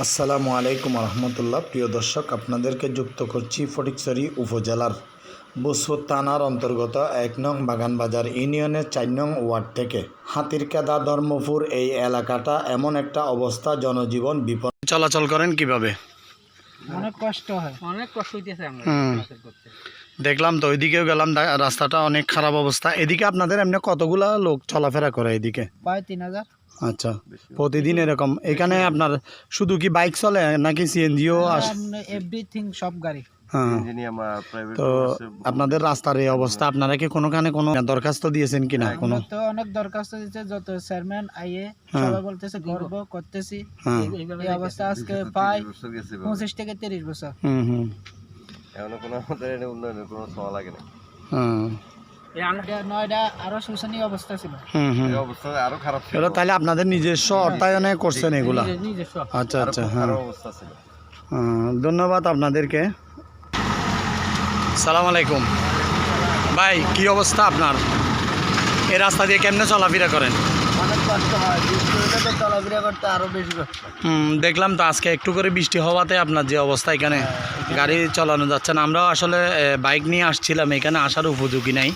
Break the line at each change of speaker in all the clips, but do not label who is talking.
আসসালামু আলাইকুম রহমতুল্লাহ। প্রিয় দর্শক আপনাদেরকে যুক্ত করছি ফটিকছড়ি উপজেলার বসুর থানার অন্তর্গত এক নং বাগানবাজার ইউনিয়নের চার নং ওয়ার্ড থেকে। হাতিরকাদা ধর্মপুর এই এলাকাটা এমন একটা অবস্থা জনজীবন বিপদ চলাচল করেন কীভাবে?
অনেক কষ্ট হয়।
অনেক কষ্ট হইতেছে আমরা
দেখলাম তো ওইদিকেও গেলাম দা- রাস্তাটা অনেক খারাপ অবস্থা। এদিকে আপনাদের এমনি কতগুলা লোক চলাফেরা করে এদিকে?
প্রায় তিন হাজার।
আচ্ছা প্রতিদিন এরকম। এখানে আপনার শুধু কি বাইক চলে নাকি সিএনজিও আস
এভরিথিং সব গাড়ি।
হ্যাঁ। তো আপনাদের রাস্তার এই অবস্থা আপনারা কি কোনোখানে কোনো দরখাস্ত দিয়েছেন কিনা? কোনো
তো অনেক দরখাস্ত দিচ্ছে যত চেয়ারম্যান আইয়ে
হ্যাঁ।
সবাই বলতেছে গর্ব করতেছি।
হ্যাঁ।
এই অবস্থা আজকে প্রায় পঁচিশ থেকে তিরিশ বছর।
হুম হুম।
এখনও কোনো আমাদের উন্নয়নের কোনো ছোঁয়া লাগে না
হুম
এই আমরা
এটা নয়টা আরও শোষণীয় অবস্থা ছিল।
হুম হুম।
এই অবস্থা আরও খারাপ ছিল।
এগুলো তাহলে আপনাদের নিজস্ব অর্থায়নে করছেন এগুলা? আচ্ছা আচ্ছা হ্যাঁ। ধন্যবাদ আপনাদেরকে। সালাম আলাইকুম। ভাই কি অবস্থা আপনার? এই রাস্তা দিয়ে কেমনে চলাফেরা করেন?
কষ্ট হয় বৃষ্টি হলে তো চলাফেরা করতে আরও বেশি কষ্ট
দেখলাম তো আজকে একটু করে বৃষ্টি হওয়াতে আপনার যে অবস্থা এখানে গাড়ি চালানো যাচ্ছে না। আমরাও আসলে বাইক নিয়ে আসছিলাম এখানে আসার উপযোগী নাই।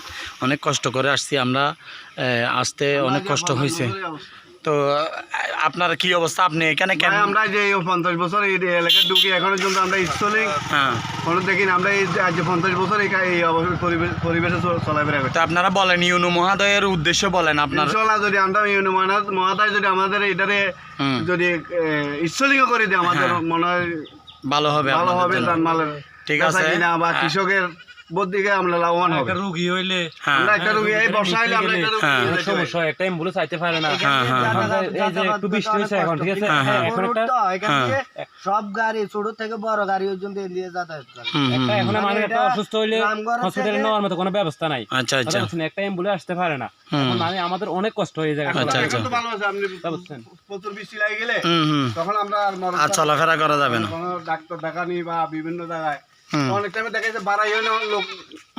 অনেক কষ্ট করে আসছি আমরা আসতে অনেক কষ্ট হয়েছে। তো আপনার কি অবস্থা? আপনি এখানে কেন?
আমরা যে পঞ্চাশ বছর এই এলাকায় ঢুকি এখনও আমরা
হ্যাঁ।
কোনো দেখিনি আমরা এই আজ পঞ্চাশ বছর এই এই পরিবেশে চলাফেরা করছি
তো আপনারা বলেন ইউনু মহাদয়ের উদ্দেশ্য বলেন আপনার।
ইনশাল্লাহ যদি আমরা ইউনু মহাদায় যদি আমাদের এটারে যদি স্টলিং করে দেয় আমাদের
হ্যাঁ।
মনে হয়
ভালো হবে
ভালো হবে মালের
ঠিক আছে।
বা
হ্যাঁ।
কৃষকের দিকে আমরা লাভবান হবে।
রুগী হইলে
হ্যাঁ।
আমরা একটা রুগী এই বর্ষা হলে আমরা একটা রুগী। নিয়ে যেতে পারি।
একটা অ্যাম্বুলেন্স আইতে পারে না। এই যে একটু বৃষ্টি হয়েছে এখন ঠিক আছে। এখন একটা।
সব গাড়ি ছোট থেকে বড় গাড়ি পর্যন্ত এলিয়ে যাতায়াত করে।
হুম, হুম,
একটা এখন মানুষ একটা অসুস্থ হইলে হসপিটালে নেওয়ার মতো কোনো ব্যবস্থা নাই।
আচ্ছা আচ্ছা।
একটা অ্যাম্বুলেন্স আসতে পারে না। মানে আমাদের অনেক কষ্ট হয়ে যায়
আচ্ছা আচ্ছা।
তো ভালো আছে আপনি প্রচুর বৃষ্টি লাগে গেলে
হুম হুম।
তখন আমরা আর
চলাফেরা করা যাবে না।
কোনো ডাক্তার দেখানি বা বিভিন্ন জায়গায়। অনেক টাইমে দেখা যাচ্ছে বাড়াই হয় না লোক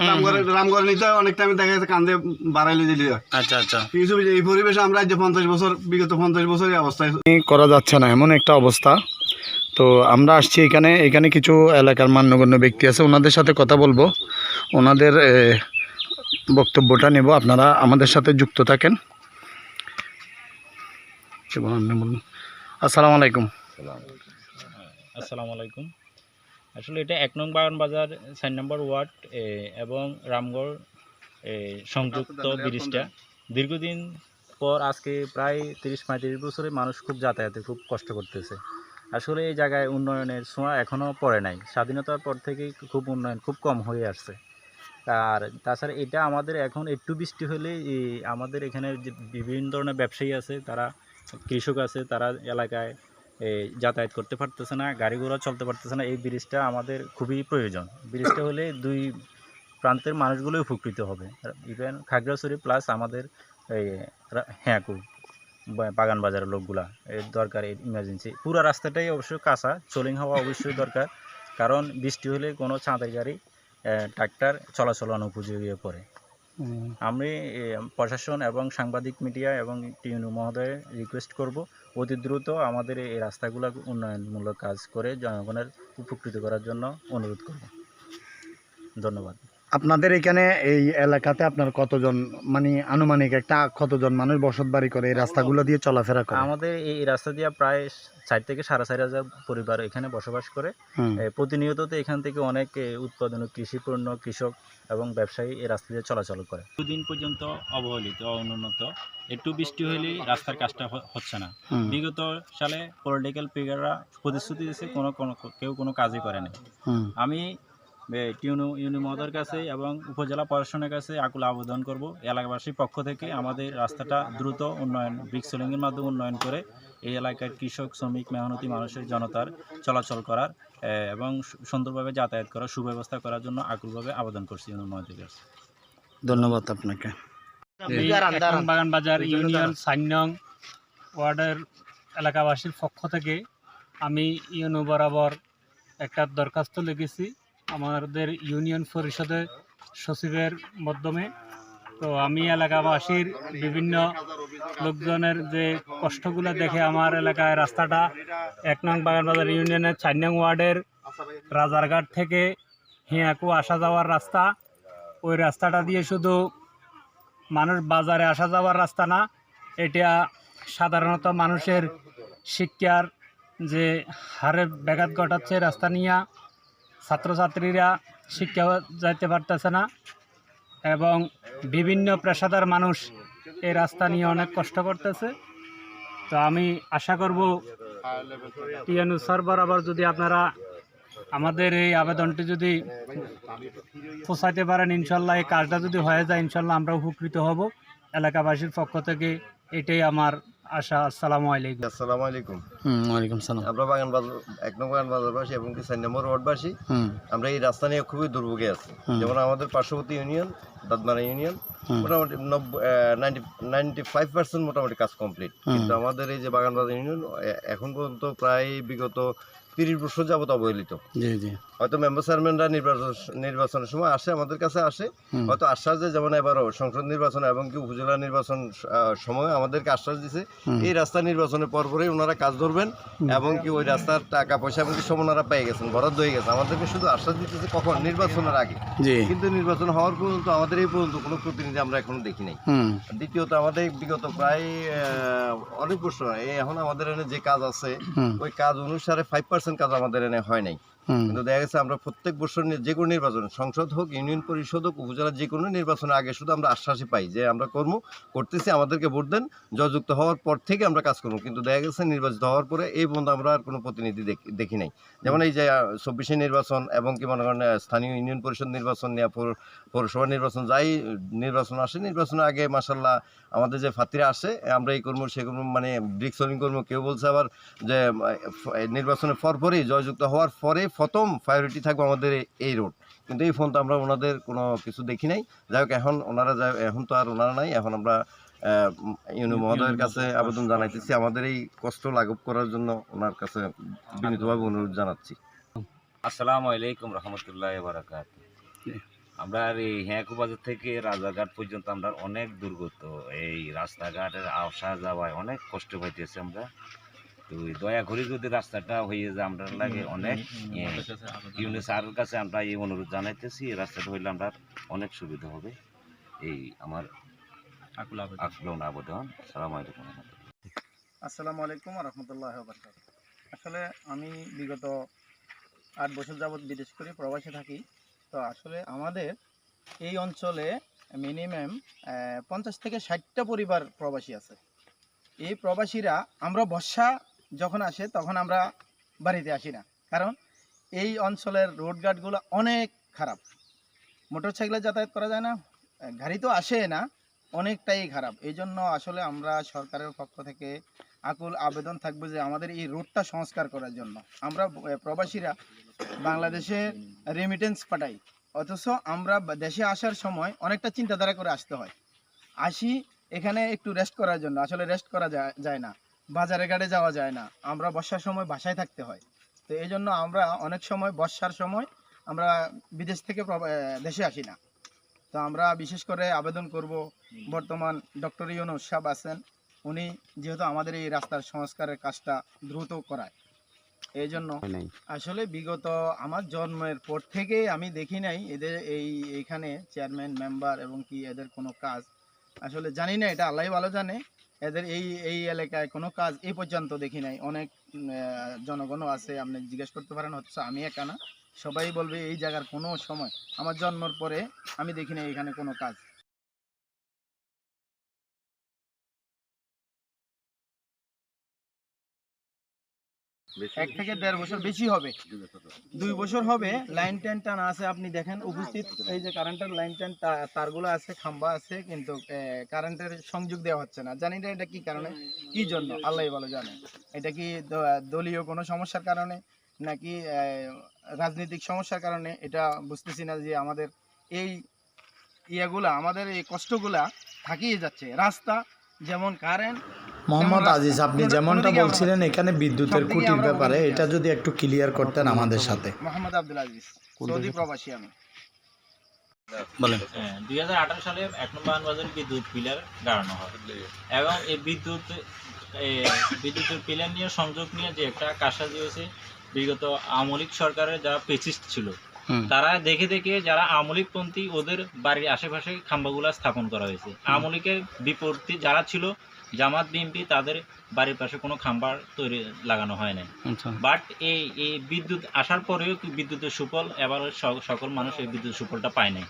রামগড়ে রামগড়ে নিতে হয় অনেক টাইমে দেখা যাচ্ছে কান্দে বাড়াইলে দিলে হয়।
আচ্ছা আচ্ছা।
কিছু এই পরিবেশে আমরা যে পঞ্চাশ বছর বিগত পঞ্চাশ বছরের অবস্থায়
করা যাচ্ছে না এমন একটা অবস্থা। তো আমরা আসছি এখানে এখানে কিছু এলাকার মান্যগণ্য ব্যক্তি আছে ওনাদের সাথে কথা বলব। ওনাদের বক্তব্যটা নেব আপনারা আমাদের সাথে যুক্ত থাকেন। আসসালামু আলাইকুম।
আসসালামু আলাইকুম। আসলে এটা এক নং বাগান বাজার চার নম্বর ওয়ার্ড এ, এবং রামগড় সংযুক্ত ব্রিজটা। দীর্ঘদিন পর আজকে প্রায় তিরিশ পঁয়ত্রিশ বছরে মানুষ খুব যাতায়াতে খুব কষ্ট করতেছে। আসলে এই জায়গায় উন্নয়নের ছোঁয়া এখনও পড়ে নাই। স্বাধীনতার পর থেকেই খুব উন্নয়ন খুব কম হয়ে আসছে। আর তাছাড়া এটা আমাদের এখন একটু বৃষ্টি হলে আমাদের এখানে যে বিভিন্ন ধরনের ব্যবসায়ী আছে তারা কৃষক আছে তারা এলাকায় যাতায়াত করতে পারতেছে না, গাড়ি ঘোড়া চলতে পারতেছে না, এই ব্রিজটা আমাদের খুবই প্রয়োজন। ব্রিজটা হলে দুই প্রান্তের মানুষগুলোই উপকৃত হবে। ইভেন খাগড়াছড়ি প্লাস আমাদের এই হ্যাঁকু বাগান বাজারের লোকগুলা, এর দরকার ইমার্জেন্সি পুরো রাস্তাটাই অবশ্য কাঁচা, চলিং হওয়া অবশ্যই দরকার, কারণ বৃষ্টি হলে কোনো চাঁদের গাড়ি ট্রাক্টর চলাচল অনুপযোগী হয়ে পড়ে। আমি প্রশাসন এবং সাংবাদিক মিডিয়া এবং টিউনু মহোদয় রিকোয়েস্ট করব অতি দ্রুত আমাদের এই রাস্তাগুলো উন্নয়নমূলক কাজ করে জনগণের উপকৃত করার জন্য অনুরোধ করব। ধন্যবাদ।
আপনাদের এখানে এই এলাকাতে আপনার কতজন মানে আনুমানিক একটা কতজন মানুষ বসত বাড়ি করে এই রাস্তাগুলো দিয়ে চলাফেরা করে?
আমাদের এই রাস্তা দিয়ে প্রায় চার থেকে সাড়ে চার হাজার পরিবার এখানে বসবাস করে। প্রতিনিয়ত তো এখান থেকে অনেক উৎপাদন ও কৃষিপণ্য কৃষক এবং ব্যবসায়ী এই রাস্তা দিয়ে চলাচল করে। দুদিন পর্যন্ত অবহেলিত অনুন্নত। একটু বৃষ্টি হলেই রাস্তার কাজটা হচ্ছে না। বিগত সালে পলিটিক্যাল ফিগাররা প্রতিশ্রুতি দিয়েছে কোনো কোনো কেউ কোনো কাজই করে নাই। আমি ইউনি মহোদয়ের কাছে এবং উপজেলা প্রশাসনের কাছে আকুল আবেদন করব। এলাকাবাসীর পক্ষ থেকে আমাদের রাস্তাটা দ্রুত উন্নয়ন ব্রিক্সলিংয়ের মাধ্যমে উন্নয়ন করে এই এলাকার কৃষক শ্রমিক মেহনতি মানুষের জনতার চলাচল করার এবং সু- সুন্দরভাবে যাতায়াত করার সুব্যবস্থা করার জন্য আকুলভাবে আবেদন করছি ইউনি মহোদয়ের কাছে।
ধন্যবাদ আপনাকে।
বাগান বাজার ইউনিয়ন সান্যং ওয়ার্ডের এলাকাবাসীর পক্ষ থেকে আমি ইউনো বরাবর একটা দরখাস্ত লিখেছি। আমাদের ইউনিয়ন পরিষদের সচিবের মাধ্যমে। তো আমি এলাকাবাসীর বিভিন্ন লোকজনের যে কষ্টগুলো দেখে আমার এলাকায় রাস্তাটা এক নং বাগানবাজার ইউনিয়নের চার নং ওয়ার্ডের রাজারঘাট থেকে হিয়াকু আসা যাওয়ার রাস্তা। ওই রাস্তাটা দিয়ে শুধু মানুষ বাজারে আসা যাওয়ার রাস্তা না, এটা সাধারণত মানুষের শিক্ষার যে হারে ব্যাঘাত ঘটাচ্ছে রাস্তা নিয়ে। ছাত্রছাত্রীরা শিক্ষা যাইতে পারতেছে না এবং বিভিন্ন পেশাদার মানুষ এই রাস্তা নিয়ে অনেক কষ্ট করতেছে। তো আমি আশা করব টিএনউ স্যার বরাবর যদি আপনারা আমাদের এই আবেদনটি যদি পৌঁছাইতে পারেন, ইনশাল্লাহ এই কাজটা যদি হয়ে যায়, ইনশাল্লাহ আমরা উপকৃত হব। এলাকাবাসীর পক্ষ থেকে এটাই আমার আশা আসসালামু আলাইকুম।
আসসালামু আলাইকুম।
হুম ওয়ালাইকুম সালাম।
আমরা বাগান বাজার এক নম্বর বাগান বাজারবাসী এবং কি চার নম্বর ওয়ার্ডবাসী।
হুম।
আমরা এই রাস্তা নিয়ে খুবই দুর্ভোগে আছি। যেমন আমাদের পার্শ্ববর্তী ইউনিয়ন দাদমারা ইউনিয়ন মোটামুটি নাইনটি নাইনটি ফাইভ পার্সেন্ট মোটামুটি কাজ কমপ্লিট। কিন্তু আমাদের এই যে বাগান বাজার ইউনিয়ন এখন পর্যন্ত প্রায় বিগত তিরিশ বছর যাবত অবহেলিত। হয়তো মেম্বার চেয়ারম্যানরা নির্বাচন নির্বাচনের সময় আসে আমাদের কাছে আসে। হয়তো আশ্বাস দেয় যেমন এবারও সংসদ নির্বাচন এবং কি উপজেলা নির্বাচন সময় আমাদেরকে আশ্বাস দিছে। এই রাস্তা নির্বাচনের পরপরই ওনারা কাজ ধরবেন এবং কি ওই রাস্তার টাকা পয়সা এবং কি সব ওনারা পেয়ে গেছেন বরাদ্দ হয়ে গেছে। আমাদেরকে শুধু আশ্বাস দিতেছে কখন? নির্বাচনের আগে। কিন্তু নির্বাচন হওয়ার পর্যন্ত আমাদের এই পর্যন্ত কোনো প্রতিনিধি আমরা এখনও দেখি নাই। দ্বিতীয়ত আমাদের বিগত প্রায় অনেক বছর এখন আমাদের এনে যে কাজ আছে ওই কাজ অনুসারে ফাইভ পার্সেন্ট কাজ আমাদের এনে হয় নাই। কিন্তু দেখা গেছে আমরা প্রত্যেক বছর যে কোনো নির্বাচন, সংসদ হোক, ইউনিয়ন পরিষদ হোক উপজেলা যে কোনো নির্বাচনের আগে শুধু আমরা আশ্বাসই পাই যে আমরা কর্ম করতেছি, আমাদেরকে ভোট দেন, জয়যুক্ত হওয়ার পর থেকে আমরা কাজ করব। কিন্তু দেখা গেছে নির্বাচিত হওয়ার পরে এই পর্যন্ত আমরা আর কোনো প্রতিনিধি দেখি- নাই। যেমন এই যে চব্বিশে নির্বাচন এবং কি মনে করেন স্থানীয় ইউনিয়ন পরিষদ নির্বাচন নিয়ে, পৌর- পৌরসভা নির্বাচন, যাই নির্বাচন আসে, নির্বাচনের আগে মাসাল্লাহ আমাদের যে ফাতিরা আসে, আমরা এই কর্ম, সে কর্ম মানে ব্রিক্সলিং কর্ম, কেউ বলছে আবার যে নির্বাচনের পরপরই জয়যুক্ত হওয়ার পরে প্রথম প্রায়োরিটি থাকবে আমাদের এই- রোড কিন্তু এই ফোন তো আমরা ওনাদের কোনো কিছু দেখি নাই। যাই হোক, এখন ওনারা যাই এখন তো আর ওনারা নাই। এখন আমরা ইউনু মহোদয়ের কাছে আবেদন জানাইতেছি। আমাদের এই কষ্ট লাঘব করার জন্য ওনার কাছে বিনীতভাবে অনুরোধ জানাচ্ছি।
আসসালামু আলাইকুম রহমতুল্লাহ বারাকাত। আমরা এই হ্যাঁকু বাজার থেকে রাজারঘাট পর্যন্ত আমরা অনেক দুর্গত। এই রাস্তাঘাটের আসা যাওয়ায় অনেক কষ্ট পাইতেছি আমরা। তো দয়া করে যদি রাস্তাটা হয়ে যায় আমরা লাগে অনেক ইউনি স্যারের কাছে আমরা এই অনুরোধ জানাইতেছি এই রাস্তাটা হইলে আমরা অনেক সুবিধা হবে। এই আমার আকুল আবেদন। সালামু আলাইকুম
আসসালামু আলাইকুম রহমতুল্লাহ আসলে আমি বিগত আট বছর যাবৎ বিদেশ করে প্রবাসে থাকি তো আসলে আমাদের এই অঞ্চলে মিনিমাম পঞ্চাশ থেকে ষাটটা পরিবার প্রবাসী আছে। এই প্রবাসীরা আমরা বর্ষা যখন আসে, তখন আমরা বাড়িতে আসি না। কারণ এই অঞ্চলের রোডঘাটগুলো অনেক খারাপ। মোটরসাইকেলে যাতায়াত করা যায় না, গাড়ি তো আসে না, অনেকটাই খারাপ। এই জন্য আসলে আমরা সরকারের পক্ষ থেকে আকুল আবেদন থাকবে যে আমাদের এই রোডটা সংস্কার করার জন্য। আমরা প্রবাসীরা বাংলাদেশে রেমিটেন্স পাঠাই। অথচ আমরা দেশে আসার সময় অনেকটা চিন্তাধারা করে আসতে হয়। আসি এখানে একটু রেস্ট করার জন্য। আসলে রেস্ট করা যায় যায় না। বাজারে ঘাটে যাওয়া যায় না। আমরা বর্ষার সময় বাসায় থাকতে হয়। তো এই জন্য আমরা অনেক সময় বর্ষার সময় আমরা বিদেশ থেকে দেশে আসি না। তো আমরা বিশেষ করে আবেদন করব বর্তমান ডক্টর ইউনুস সাহেব আছেন। উনি যেহেতু আমাদের এই রাস্তার সংস্কারের কাজটা দ্রুত করায়। এই জন্য আসলে বিগত আমার জন্মের পর থেকে আমি দেখি নাই এদের এই এইখানে চেয়ারম্যান মেম্বার এবং কি এদের কোনো কাজ। আসলে জানি না এটা আল্লাহ ভালো জানে। এদের এই এই এলাকায় কোনো কাজ এই পর্যন্ত দেখি নাই। অনেক জনগণও আছে, আপনি জিজ্ঞেস করতে পারেন, হচ্ছে আমি একা না। সবাই বলবে এই জায়গার কোনো সময়। আমার জন্মর পরে আমি দেখি নাই এখানে কোনো কাজ। এক থেকে দেড় বছর বেশি হবে। দুই বছর হবে লাইন ট্যান টানা আছে, আপনি দেখেন উপস্থিত, এই যে কারেন্টের লাইন ট্যান তারগুলো আছে, খাম্বা আছে, কিন্তু কারেন্টের সংযোগ দেওয়া হচ্ছে না। জানি না এটা কি কারণে, কি জন্য? আল্লাহ ভালো জানে। এটা কি দলীয় কোনো সমস্যার কারণে, নাকি রাজনৈতিক সমস্যার কারণে? এটা বুঝতেছি না যে আমাদের এই ইয়েগুলা, আমাদের এই কষ্টগুলা থাকিয়ে যাচ্ছে। রাস্তা যেমন কারেন্ট
মোহাম্মদ আজিজ আপনি যেমনটা বলছিলেন এখানে বিদ্যুতের
আমরা
ব্যাপারে এটা যদি একটু ক্লিয়ার করতেন আমাদের সাথে।
মোহাম্মদ আব্দুল আজিজ সৌদি প্রবাসী আমি।
বলেন।
হ্যাঁ দুই হাজার আঠারো সালে এক নম্বর বাজারে বিদ্যুৎ পিলার গাড়ানো হয়। এবং এই বিদ্যুৎ বিদ্যুতের পিলার নিয়ে সংযোগ নিয়ে যে একটা কারসাজি হয়েছে বিগত আমলিক সরকারের যারা পেচিস্ট ছিল। তারা দেখে দেখে যারা আমলিকপন্থী ওদের বাড়ির আশেপাশে খাম্বাগুলা স্থাপন করা হয়েছে। আমলিকের বিপরীতে যারা ছিল জামাত বিএনপি তাদের বাড়ির পাশে কোনো খাম্বার তৈরি লাগানো হয় না
আচ্ছা।
বাট এই এই বিদ্যুৎ আসার পরেও কি বিদ্যুতের সুফল এবার সকল মানুষ এই বিদ্যুৎ সুফলটা পায় নাই।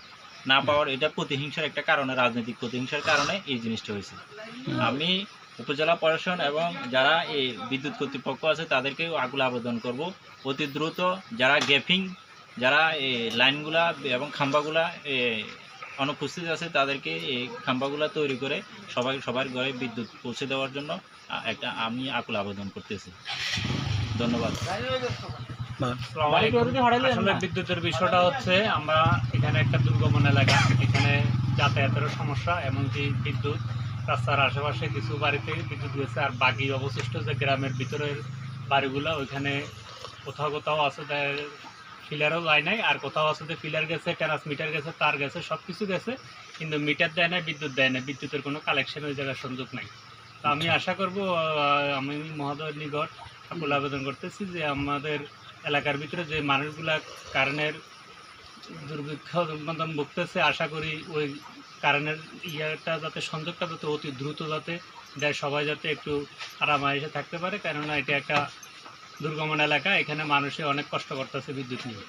না পাওয়ার এটা প্রতিহিংসার একটা কারণে রাজনৈতিক প্রতিহিংসার কারণে এই জিনিসটা হয়েছে। আমি উপজেলা প্রশাসন এবং যারা এই বিদ্যুৎ কর্তৃপক্ষ আছে তাদেরকেও আগুলো আবেদন করব। অতি দ্রুত যারা গ্যাপিং যারা এই লাইনগুলা এবং খাম্বাগুলা অনুপস্থিত আছে, তাদেরকে এই খাম্বাগুলা তৈরি করে সবাই, সবার ঘরে বিদ্যুৎ পৌঁছে দেওয়ার জন্য একটা, আমি আকুল আবেদন করতেছি। ধন্যবাদ।
বিদ্যুতের বিষয়টা হচ্ছে, আমরা এখানে একটা দুর্গমন এলাকা, এখানে যাতায়াতের সমস্যা, এমনকি বিদ্যুৎ, রাস্তার আশেপাশে কিছু বাড়িতে বিদ্যুৎ গেছে, আর বাকি অবশিষ্ট যে গ্রামের ভিতরের বাড়িগুলো, ওইখানে কোথাও কোথাও আছে ফিলারও যায় নাই আর কোথাও আছে যে ফিলার গেছে ট্রান্সমিটার গেছে তার গেছে সব কিছু গেছে কিন্তু মিটার দেয় না বিদ্যুৎ দেয় না বিদ্যুতের কোনো কালেকশন ওই জায়গায় সংযোগ নাই। তো আমি আশা করব আমি মহোদয়ের নিকট আকুল আবেদন করতেছি যে আমাদের এলাকার ভিতরে যে মানুষগুলা কারেন্টের দুর্ভিক্ষ মতন ভুগতেছে আশা করি ওই কারেন্টের ইয়েটা যাতে সংযোগটা যাতে অতি দ্রুত যাতে দেয় সবাই যাতে একটু আরাম আরামায়েসে থাকতে পারে। কেননা এটা একটা দুর্গমন এলাকা এখানে মানুষে অনেক কষ্ট করতেছে বিদ্যুৎ নিয়ে।